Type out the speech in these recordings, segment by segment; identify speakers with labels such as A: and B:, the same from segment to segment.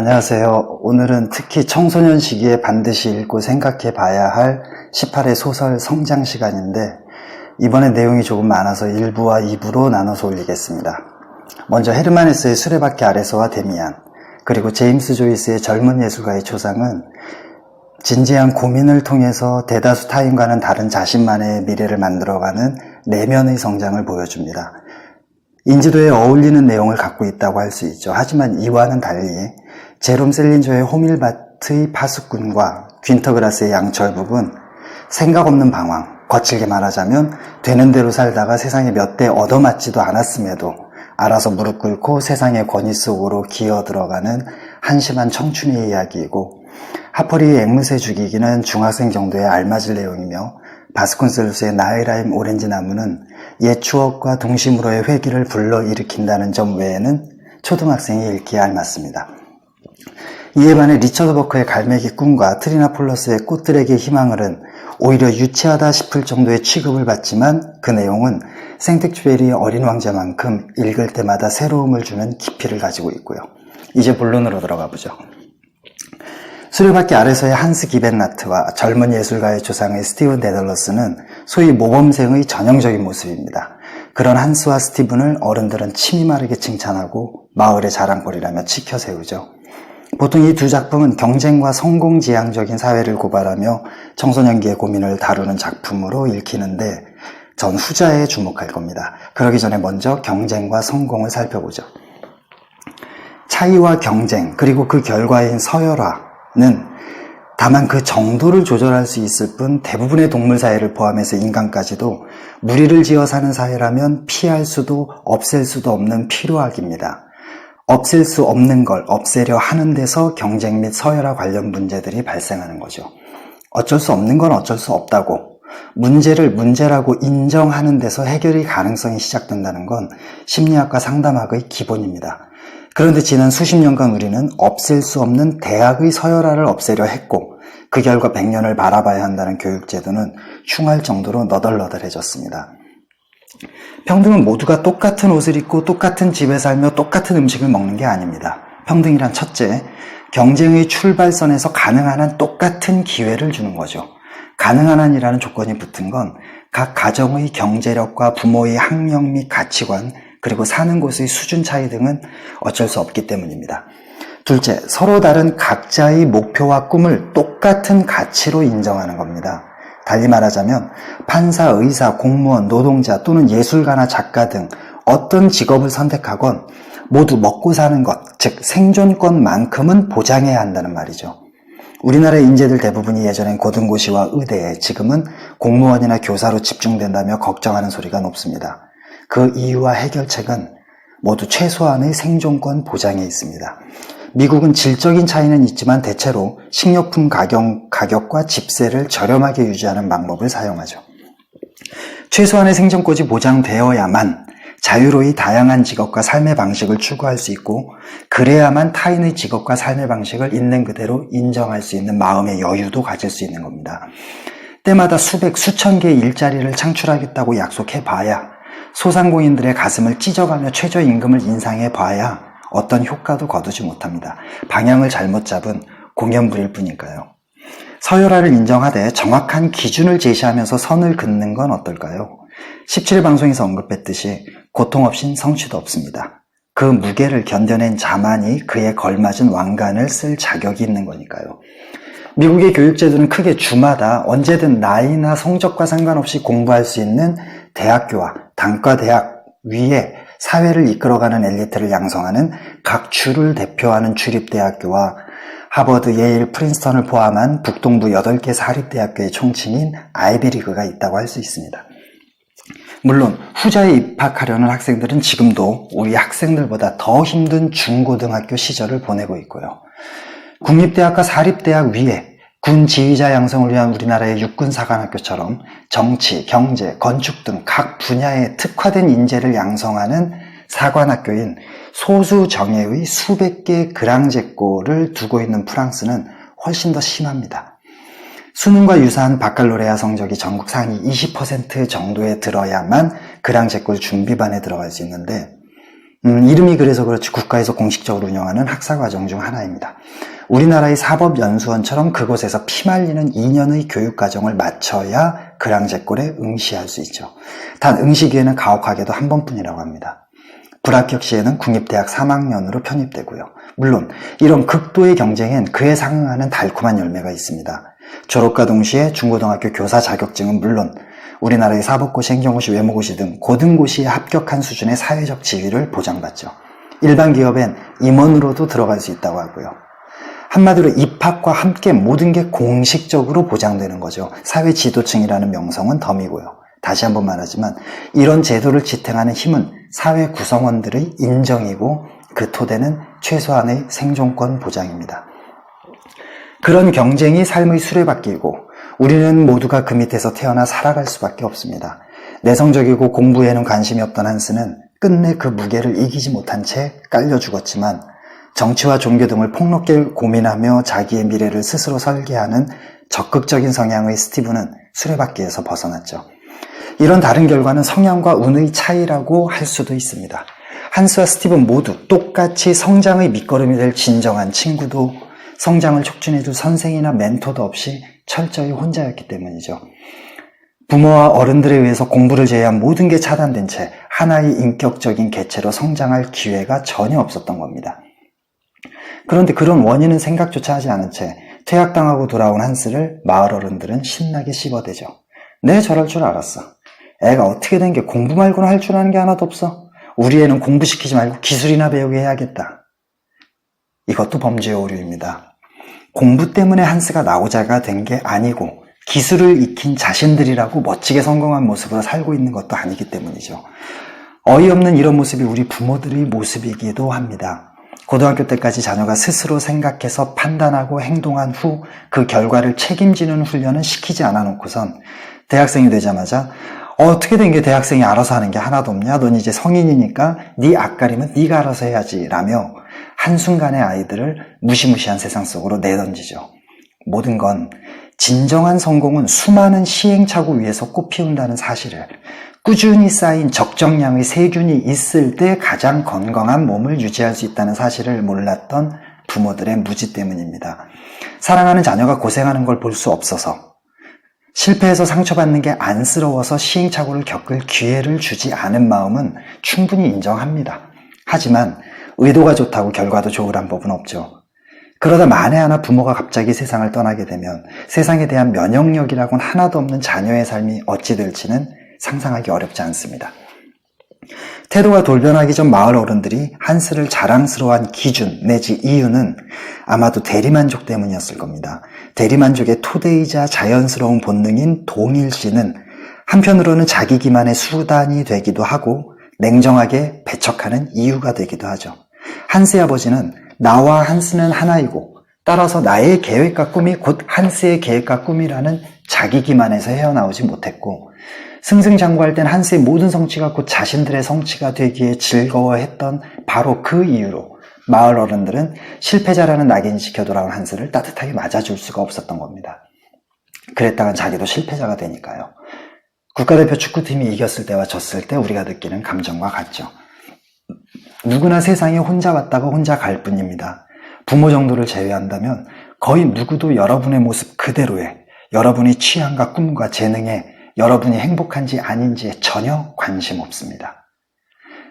A: 안녕하세요. 오늘은 특히 청소년 시기에 반드시 읽고 생각해 봐야 할 18회 소설 성장 시간인데 이번에 내용이 조금 많아서 1부와 2부로 나눠서 올리겠습니다. 먼저 헤르만헤스의 수레바퀴 아래서와 데미안 그리고 제임스 조이스의 젊은 예술가의 초상은 진지한 고민을 통해서 대다수 타인과는 다른 자신만의 미래를 만들어가는 내면의 성장을 보여줍니다. 인지도에 어울리는 내용을 갖고 있다고 할 수 있죠. 하지만 이와는 달리 제롬 셀린저의 호밀바트의 파수꾼과 퀸터그라스의 양철 부분, 생각 없는 방황, 거칠게 말하자면 되는 대로 살다가 세상에 몇 대 얻어맞지도 않았음에도 알아서 무릎 꿇고 세상의 권위 속으로 기어 들어가는 한심한 청춘의 이야기이고 하퍼리의 앵무새 죽이기는 중학생 정도에 알맞을 내용이며 바스콘셀루스의 나이라임 오렌지 나무는 옛 추억과 동심으로의 회기를 불러일으킨다는 점 외에는 초등학생이 읽기에 알맞습니다. 이에 반해 리처드 버크의 갈매기 꿈과 트리나 폴러스의 꽃들에게 희망을은 오히려 유치하다 싶을 정도의 취급을 받지만 그 내용은 생텍쥐베리의 어린 왕자만큼 읽을 때마다 새로움을 주는 깊이를 가지고 있고요. 이제 본론으로 들어가 보죠. 수레바퀴 아래서의 한스 기벤나트와 젊은 예술가의 조상의 스티븐 데덜러스는 소위 모범생의 전형적인 모습입니다. 그런 한스와 스티븐을 어른들은 침이 마르게 칭찬하고 마을의 자랑거리라며 치켜 세우죠. 보통 이 두 작품은 경쟁과 성공 지향적인 사회를 고발하며 청소년기의 고민을 다루는 작품으로 읽히는데 전 후자에 주목할 겁니다. 그러기 전에 먼저 경쟁과 성공을 살펴보죠. 차이와 경쟁, 그리고 그 결과인 서열화는 다만 그 정도를 조절할 수 있을 뿐 대부분의 동물 사회를 포함해서 인간까지도 무리를 지어 사는 사회라면 피할 수도 없앨 수도 없는 필요악입니다. 없앨 수 없는 걸 없애려 하는 데서 경쟁 및 서열화 관련 문제들이 발생하는 거죠. 어쩔 수 없는 건 어쩔 수 없다고 문제를 문제라고 인정하는 데서 해결의 가능성이 시작된다는 건 심리학과 상담학의 기본입니다. 그런데 지난 수십 년간 우리는 없앨 수 없는 대학의 서열화를 없애려 했고 그 결과 100년을 바라봐야 한다는 교육제도는 흉할 정도로 너덜너덜해졌습니다. 평등은 모두가 똑같은 옷을 입고 똑같은 집에 살며 똑같은 음식을 먹는 게 아닙니다. 평등이란 첫째, 경쟁의 출발선에서 가능한 한 똑같은 기회를 주는 거죠. 가능한 한이라는 조건이 붙은 건 각 가정의 경제력과 부모의 학력 및 가치관, 그리고 사는 곳의 수준 차이 등은 어쩔 수 없기 때문입니다. 둘째, 서로 다른 각자의 목표와 꿈을 똑같은 가치로 인정하는 겁니다. 달리 말하자면 판사, 의사, 공무원, 노동자 또는 예술가나 작가 등 어떤 직업을 선택하건 모두 먹고 사는 것, 즉 생존권만큼은 보장해야 한다는 말이죠. 우리나라의 인재들 대부분이 예전엔 고등고시와 의대에 지금은 공무원이나 교사로 집중된다며 걱정하는 소리가 높습니다. 그 이유와 해결책은 모두 최소한의 생존권 보장에 있습니다. 미국은 질적인 차이는 있지만 대체로 식료품 가격, 가격과 집세를 저렴하게 유지하는 방법을 사용하죠. 최소한의 생존권이 보장되어야만 자유로이 다양한 직업과 삶의 방식을 추구할 수 있고 그래야만 타인의 직업과 삶의 방식을 있는 그대로 인정할 수 있는 마음의 여유도 가질 수 있는 겁니다. 때마다 수백, 수천 개의 일자리를 창출하겠다고 약속해 봐야 소상공인들의 가슴을 찢어가며 최저임금을 인상해 봐야 어떤 효과도 거두지 못합니다. 방향을 잘못 잡은 공연불일 뿐일까요? 서열화를 인정하되 정확한 기준을 제시하면서 선을 긋는 건 어떨까요? 17일 방송에서 언급했듯이 고통 없인 성취도 없습니다. 그 무게를 견뎌낸 자만이 그에 걸맞은 왕관을 쓸 자격이 있는 거니까요. 미국의 교육제도는 크게 주마다 언제든 나이나 성적과 상관없이 공부할 수 있는 대학교와 단과대학 위에 사회를 이끌어가는 엘리트를 양성하는 각 주를 대표하는 주립대학교와 하버드, 예일, 프린스턴을 포함한 북동부 8개 사립대학교의 총칭인 아이비리그가 있다고 할 수 있습니다. 물론 후자에 입학하려는 학생들은 지금도 우리 학생들보다 더 힘든 중고등학교 시절을 보내고 있고요. 국립대학과 사립대학 위에 군 지휘자 양성을 위한 우리나라의 육군사관학교처럼 정치, 경제, 건축 등 각 분야에 특화된 인재를 양성하는 사관학교인 소수 정예의 수백 개의 그랑제골을 두고 있는 프랑스는 훨씬 더 심합니다. 수능과 유사한 바칼로레아 성적이 전국 상위 20% 정도에 들어야만 그랑제골 준비반에 들어갈 수 있는데 음, 이름이 그래서 그렇지 국가에서 공식적으로 운영하는 학사과정 중 하나입니다. 우리나라의 사법연수원처럼 그곳에서 피말리는 2년의 교육과정을 마쳐야 그랑제골에 응시할 수 있죠. 단 응시기에는 가혹하게도 한 번뿐이라고 합니다. 불합격 시에는 국립대학 3학년으로 편입되고요. 물론 이런 극도의 경쟁엔 그에 상응하는 달콤한 열매가 있습니다. 졸업과 동시에 중고등학교 교사 자격증은 물론 우리나라의 사법고시, 행정고시, 외모고시 등 고등고시에 합격한 수준의 사회적 지위를 보장받죠. 일반 기업엔 임원으로도 들어갈 수 있다고 하고요. 한마디로 입학과 함께 모든 게 공식적으로 보장되는 거죠. 사회 지도층이라는 명성은 덤이고요. 다시 한번 말하지만 이런 제도를 지탱하는 힘은 사회 구성원들의 인정이고 그 토대는 최소한의 생존권 보장입니다. 그런 경쟁이 삶의 수레바퀴고 우리는 모두가 그 밑에서 태어나 살아갈 수밖에 없습니다. 내성적이고 공부에는 관심이 없던 한스는 끝내 그 무게를 이기지 못한 채 깔려 죽었지만 정치와 종교 등을 폭넓게 고민하며 자기의 미래를 스스로 설계하는 적극적인 성향의 스티브는 수레바퀴에서 벗어났죠. 이런 다른 결과는 성향과 운의 차이라고 할 수도 있습니다. 한스와 스티븐 모두 똑같이 성장의 밑거름이 될 진정한 친구도 성장을 촉진해줄 선생이나 멘토도 없이 철저히 혼자였기 때문이죠. 부모와 어른들에 의해서 공부를 제외한 모든 게 차단된 채 하나의 인격적인 개체로 성장할 기회가 전혀 없었던 겁니다. 그런데 그런 원인은 생각조차 하지 않은 채 퇴학당하고 돌아온 한스를 마을 어른들은 신나게 씹어대죠. 내 저럴 줄 알았어. 애가 어떻게 된 게 공부 말고는 할 줄 아는 게 하나도 없어. 우리 애는 공부시키지 말고 기술이나 배우게 해야겠다. 이것도 범죄의 오류입니다. 공부 때문에 한스가 나오자가 된 게 아니고 기술을 익힌 자신들이라고 멋지게 성공한 모습으로 살고 있는 것도 아니기 때문이죠. 어이없는 이런 모습이 우리 부모들의 모습이기도 합니다. 고등학교 때까지 자녀가 스스로 생각해서 판단하고 행동한 후 그 결과를 책임지는 훈련은 시키지 않아 놓고선 대학생이 되자마자 어떻게 된 게 대학생이 알아서 하는 게 하나도 없냐? 넌 이제 성인이니까 네 앞가림은 네가 알아서 해야지 라며 한순간에 아이들을 무시무시한 세상 속으로 내던지죠. 모든 건 진정한 성공은 수많은 시행착오 위에서 꽃피운다는 사실을 꾸준히 쌓인 적정량의 세균이 있을 때 가장 건강한 몸을 유지할 수 있다는 사실을 몰랐던 부모들의 무지 때문입니다. 사랑하는 자녀가 고생하는 걸 볼 수 없어서 실패해서 상처받는 게 안쓰러워서 시행착오를 겪을 기회를 주지 않은 마음은 충분히 인정합니다. 하지만 의도가 좋다고 결과도 좋으란 법은 없죠. 그러다 만에 하나 부모가 갑자기 세상을 떠나게 되면 세상에 대한 면역력이라고는 하나도 없는 자녀의 삶이 어찌 될지는 상상하기 어렵지 않습니다. 태도가 돌변하기 전 마을 어른들이 한스를 자랑스러워한 기준 내지 이유는 아마도 대리만족 때문이었을 겁니다. 대리만족의 토대이자 자연스러운 본능인 동일시는 한편으로는 자기 기만의 수단이 되기도 하고 냉정하게 배척하는 이유가 되기도 하죠. 한스의 아버지는 나와 한스는 하나이고 따라서 나의 계획과 꿈이 곧 한스의 계획과 꿈이라는 자기 기만에서 헤어나오지 못했고 승승장구할 땐 한스의 모든 성취가 곧 자신들의 성취가 되기에 즐거워했던 바로 그 이유로 마을 어른들은 실패자라는 낙인이 지켜 돌아온 한스를 따뜻하게 맞아줄 수가 없었던 겁니다. 그랬다간 자기도 실패자가 되니까요. 국가대표 축구팀이 이겼을 때와 졌을 때 우리가 느끼는 감정과 같죠. 누구나 세상에 혼자 왔다가 혼자 갈 뿐입니다. 부모 정도를 제외한다면 거의 누구도 여러분의 모습 그대로에 여러분의 취향과 꿈과 재능에 여러분이 행복한지 아닌지에 전혀 관심 없습니다.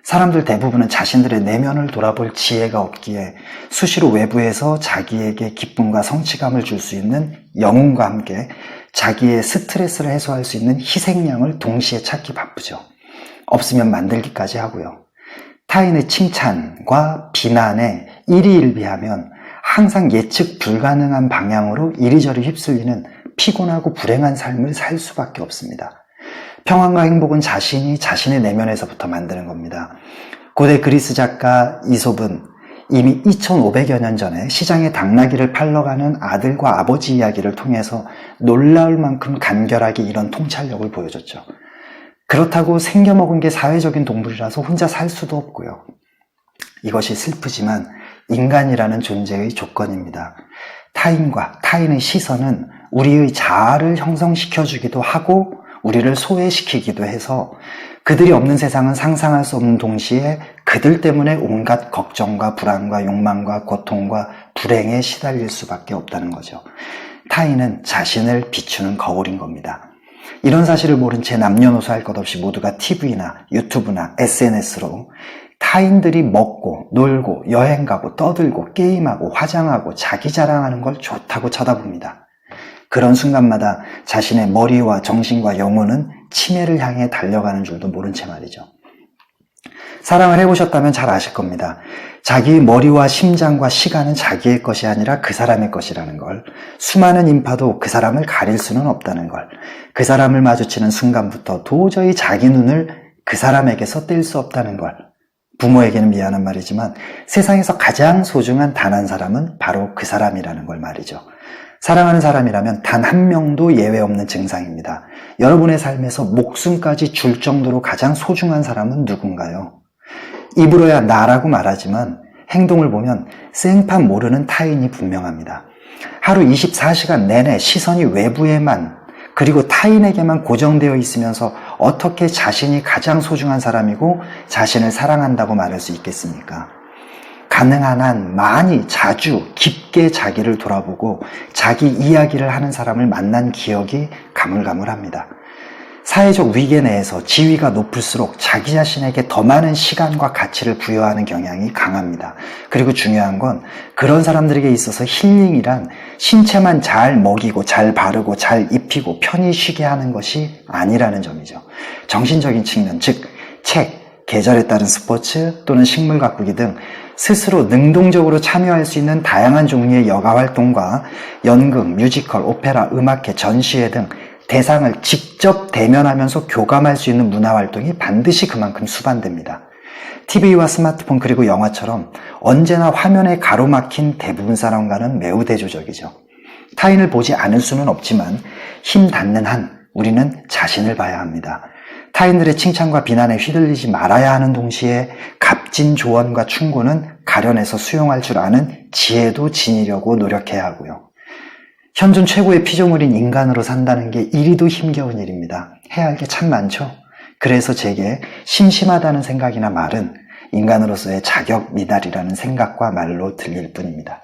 A: 사람들 대부분은 자신들의 내면을 돌아볼 지혜가 없기에 수시로 외부에서 자기에게 기쁨과 성취감을 줄 수 있는 영웅과 함께 자기의 스트레스를 해소할 수 있는 희생양을 동시에 찾기 바쁘죠. 없으면 만들기까지 하고요. 타인의 칭찬과 비난에 일희일비하면 항상 예측 불가능한 방향으로 이리저리 휩쓸리는 피곤하고 불행한 삶을 살 수밖에 없습니다. 평안과 행복은 자신이 자신의 내면에서부터 만드는 겁니다. 고대 그리스 작가 이솝은 이미 2500여 년 전에 시장에 당나귀를 팔러 가는 아들과 아버지 이야기를 통해서 놀라울 만큼 간결하게 이런 통찰력을 보여줬죠. 그렇다고 생겨먹은 게 사회적인 동물이라서 혼자 살 수도 없고요. 이것이 슬프지만 인간이라는 존재의 조건입니다. 타인과 타인의 시선은 우리의 자아를 형성시켜주기도 하고 우리를 소외시키기도 해서 그들이 없는 세상은 상상할 수 없는 동시에 그들 때문에 온갖 걱정과 불안과 욕망과 고통과 불행에 시달릴 수밖에 없다는 거죠. 타인은 자신을 비추는 거울인 겁니다. 이런 사실을 모른 채 남녀노소 할 것 없이 모두가 TV나 유튜브나 SNS로 타인들이 먹고 놀고 여행 가고 떠들고 게임하고 화장하고 자기 자랑하는 걸 좋다고 쳐다봅니다. 그런 순간마다 자신의 머리와 정신과 영혼은 치매를 향해 달려가는 줄도 모른 채 말이죠. 사랑을 해보셨다면 잘 아실 겁니다. 자기의 머리와 심장과 시간은 자기의 것이 아니라 그 사람의 것이라는 걸, 수많은 인파도 그 사람을 가릴 수는 없다는 걸, 그 사람을 마주치는 순간부터 도저히 자기 눈을 그 사람에게서 뗄 수 없다는 걸, 부모에게는 미안한 말이지만 세상에서 가장 소중한 단 한 사람은 바로 그 사람이라는 걸 말이죠. 사랑하는 사람이라면 단 한 명도 예외 없는 증상입니다. 여러분의 삶에서 목숨까지 줄 정도로 가장 소중한 사람은 누군가요? 입으로야 나라고 말하지만 행동을 보면 생판 모르는 타인이 분명합니다. 하루 24시간 내내 시선이 외부에만 그리고 타인에게만 고정되어 있으면서 어떻게 자신이 가장 소중한 사람이고 자신을 사랑한다고 말할 수 있겠습니까? 가능한 한 많이 자주 깊게 자기를 돌아보고 자기 이야기를 하는 사람을 만난 기억이 가물가물합니다. 사회적 위계 내에서 지위가 높을수록 자기 자신에게 더 많은 시간과 가치를 부여하는 경향이 강합니다. 그리고 중요한 건 그런 사람들에게 있어서 힐링이란 신체만 잘 먹이고 잘 바르고 잘 입히고 편히 쉬게 하는 것이 아니라는 점이죠. 정신적인 측면, 즉, 책, 계절에 따른 스포츠 또는 식물 가꾸기 등 스스로 능동적으로 참여할 수 있는 다양한 종류의 여가 활동과 연극, 뮤지컬, 오페라, 음악회, 전시회 등 대상을 직접 대면하면서 교감할 수 있는 문화 활동이 반드시 그만큼 수반됩니다. TV와 스마트폰 그리고 영화처럼 언제나 화면에 가로막힌 대부분 사람과는 매우 대조적이죠. 타인을 보지 않을 수는 없지만 힘 닿는 한 우리는 자신을 봐야 합니다. 타인들의 칭찬과 비난에 휘둘리지 말아야 하는 동시에 값진 조언과 충고는 가려내서 수용할 줄 아는 지혜도 지니려고 노력해야 하고요. 현존 최고의 피조물인 인간으로 산다는 게 이리도 힘겨운 일입니다. 해야 할 게 참 많죠? 그래서 제게 심심하다는 생각이나 말은 인간으로서의 자격 미달이라는 생각과 말로 들릴 뿐입니다.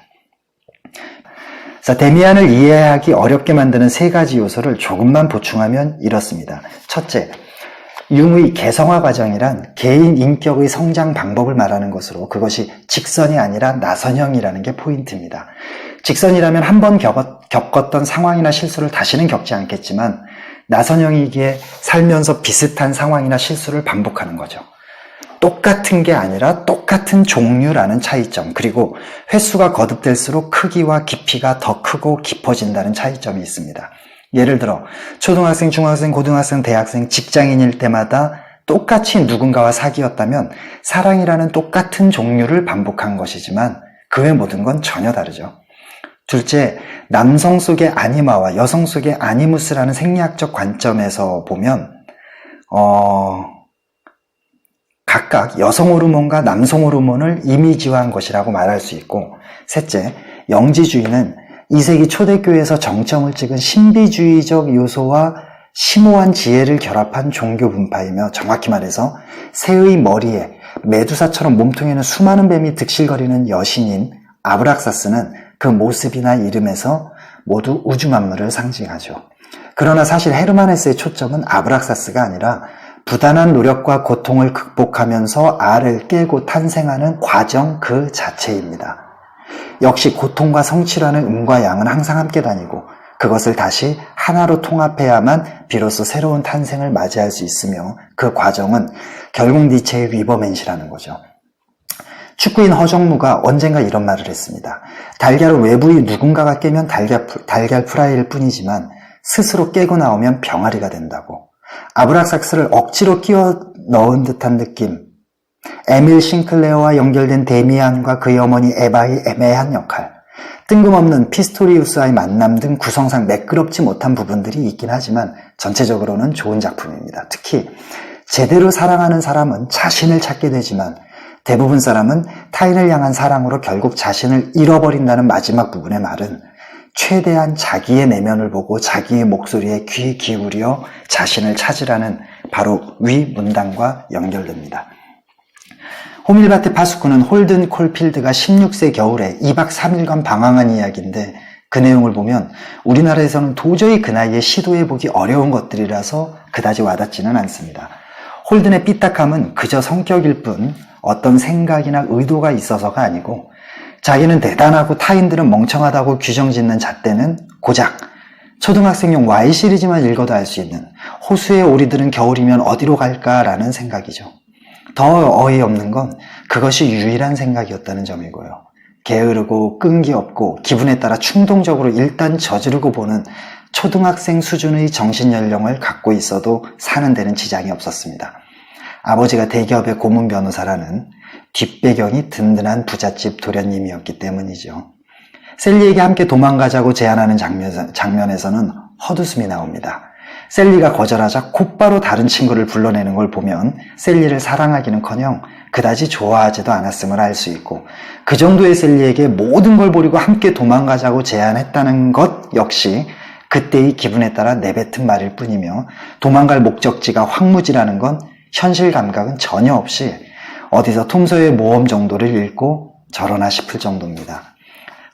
A: 자, 데미안을 이해하기 어렵게 만드는 세 가지 요소를 조금만 보충하면 이렇습니다. 첫째, 융의 개성화 과정이란 개인 인격의 성장 방법을 말하는 것으로 그것이 직선이 아니라 나선형이라는 게 포인트입니다. 직선이라면 한 번 겪었던 상황이나 실수를 다시는 겪지 않겠지만 나선형이기에 살면서 비슷한 상황이나 실수를 반복하는 거죠. 똑같은 게 아니라 똑같은 종류라는 차이점, 그리고 횟수가 거듭될수록 크기와 깊이가 더 크고 깊어진다는 차이점이 있습니다. 예를 들어, 초등학생, 중학생, 고등학생, 대학생, 직장인일 때마다 똑같이 누군가와 사귀었다면 사랑이라는 똑같은 종류를 반복한 것이지만 그 외 모든 건 전혀 다르죠. 둘째, 남성 속의 아니마와 여성 속의 아니무스라는 생리학적 관점에서 보면, 어, 각각 여성 호르몬과 남성 호르몬을 이미지화한 것이라고 말할 수 있고, 셋째, 영지주의는 2세기 초대교회에서 정점을 찍은 신비주의적 요소와 심오한 지혜를 결합한 종교 분파이며 정확히 말해서 새의 머리에 메두사처럼 몸통에는 수많은 뱀이 득실거리는 여신인 아브락사스는 그 모습이나 이름에서 모두 우주 만물을 상징하죠. 그러나 사실 헤르만 헤스의 초점은 아브락사스가 아니라 부단한 노력과 고통을 극복하면서 알을 깨고 탄생하는 과정 그 자체입니다. 역시 고통과 성취라는 음과 양은 항상 함께 다니고 그것을 다시 하나로 통합해야만 비로소 새로운 탄생을 맞이할 수 있으며 그 과정은 결국 니체의 위버맨시라는 거죠. 축구인 허정무가 언젠가 이런 말을 했습니다. 달걀은 외부의 누군가가 깨면 달걀, 달걀 프라이일 뿐이지만 스스로 깨고 나오면 병아리가 된다고. 아브락삭스를 억지로 끼워 넣은 듯한 느낌. 에밀 싱클레어와 연결된 데미안과 그의 어머니 에바의 애매한 역할. 뜬금없는 피스토리우스와의 만남 등 구성상 매끄럽지 못한 부분들이 있긴 하지만 전체적으로는 좋은 작품입니다. 특히 제대로 사랑하는 사람은 자신을 찾게 되지만 대부분 사람은 타인을 향한 사랑으로 결국 자신을 잃어버린다는 마지막 부분의 말은 최대한 자기의 내면을 보고 자기의 목소리에 귀 기울여 자신을 찾으라는 바로 위 문단과 연결됩니다. 호밀바트 파수꾼은 홀든 콜필드가 16세 겨울에 2박 3일간 방황한 이야기인데 그 내용을 보면 우리나라에서는 도저히 그 나이에 시도해보기 어려운 것들이라서 그다지 와닿지는 않습니다. 홀든의 삐딱함은 그저 성격일 뿐 어떤 생각이나 의도가 있어서가 아니고 자기는 대단하고 타인들은 멍청하다고 규정 짓는 잣대는 고작 초등학생용 Y 시리즈만 읽어도 알 수 있는 호수의 오리들은 겨울이면 어디로 갈까라는 생각이죠. 더 어이없는 건 그것이 유일한 생각이었다는 점이고요. 게으르고 끈기 없고 기분에 따라 충동적으로 일단 저지르고 보는 초등학생 수준의 정신 연령을 갖고 있어도 사는 데는 지장이 없었습니다. 아버지가 대기업의 고문 변호사라는 뒷배경이 든든한 부잣집 도련님이었기 때문이죠. 셀리에게 함께 도망가자고 제안하는 장면, 장면에서는 헛웃음이 나옵니다. 셀리가 거절하자 곧바로 다른 친구를 불러내는 걸 보면 셀리를 사랑하기는커녕 그다지 좋아하지도 않았음을 알 수 있고 그 정도의 셀리에게 모든 걸 버리고 함께 도망가자고 제안했다는 것 역시 그때의 기분에 따라 내뱉은 말일 뿐이며 도망갈 목적지가 황무지라는 건 현실 감각은 전혀 없이 어디서 통서의 모험 정도를 읽고 저러나 싶을 정도입니다.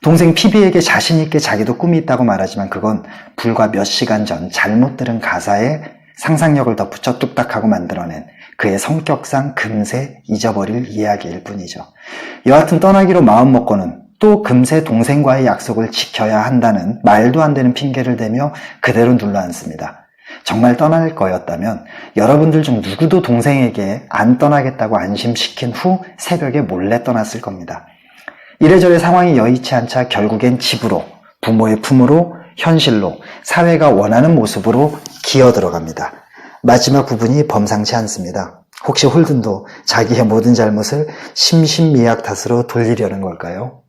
A: 동생 피비에게 자신 있게 자기도 꿈이 있다고 말하지만 그건 불과 몇 시간 전 잘못 들은 가사에 상상력을 덧붙여 뚝딱하고 만들어낸 그의 성격상 금세 잊어버릴 이야기일 뿐이죠. 여하튼 떠나기로 마음먹고는 또 금세 동생과의 약속을 지켜야 한다는 말도 안 되는 핑계를 대며 그대로 눌러앉습니다. 정말 떠날 거였다면 여러분들 중 누구도 동생에게 안 떠나겠다고 안심시킨 후 새벽에 몰래 떠났을 겁니다. 이래저래 상황이 여의치 않자 결국엔 집으로, 부모의 품으로, 현실로, 사회가 원하는 모습으로 기어 들어갑니다. 마지막 부분이 범상치 않습니다. 혹시 홀든도 자기의 모든 잘못을 심신미약 탓으로 돌리려는 걸까요?